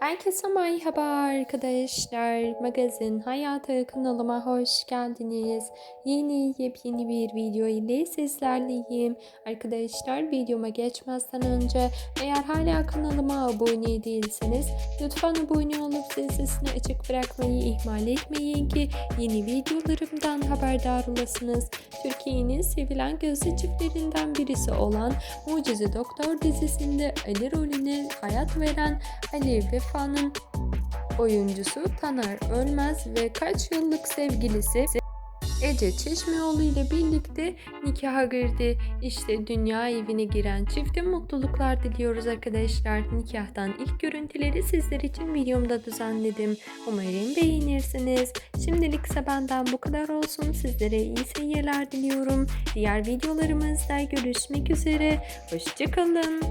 Herkese merhaba arkadaşlar. Magazin Hayatı kanalıma hoş geldiniz. Yeni yepyeni bir video ile sizlerleyim. Arkadaşlar videoma geçmezden önce eğer hala kanalıma abone değilseniz lütfen abone olup sesini açık bırakmayı ihmal etmeyin ki yeni videolarımdan haberdar olasınız. Türkiye'nin sevilen gözlü çiftlerinden birisi olan Mucize Doktor dizisinde Ali rolüne hayat veren Ali Vefa'nın oyuncusu Taner Ölmez ve kaç yıllık sevgilisi Ece Çeşmeoğlu ile birlikte nikaha girdi. İşte dünya evine giren çifte mutluluklar diliyoruz arkadaşlar. Nikahtan ilk görüntüleri sizler için videomda düzenledim. Umarım beğenirsiniz. Şimdilik ise benden bu kadar olsun. Sizlere iyi seyirler diliyorum. Diğer videolarımızda görüşmek üzere. Hoşçakalın.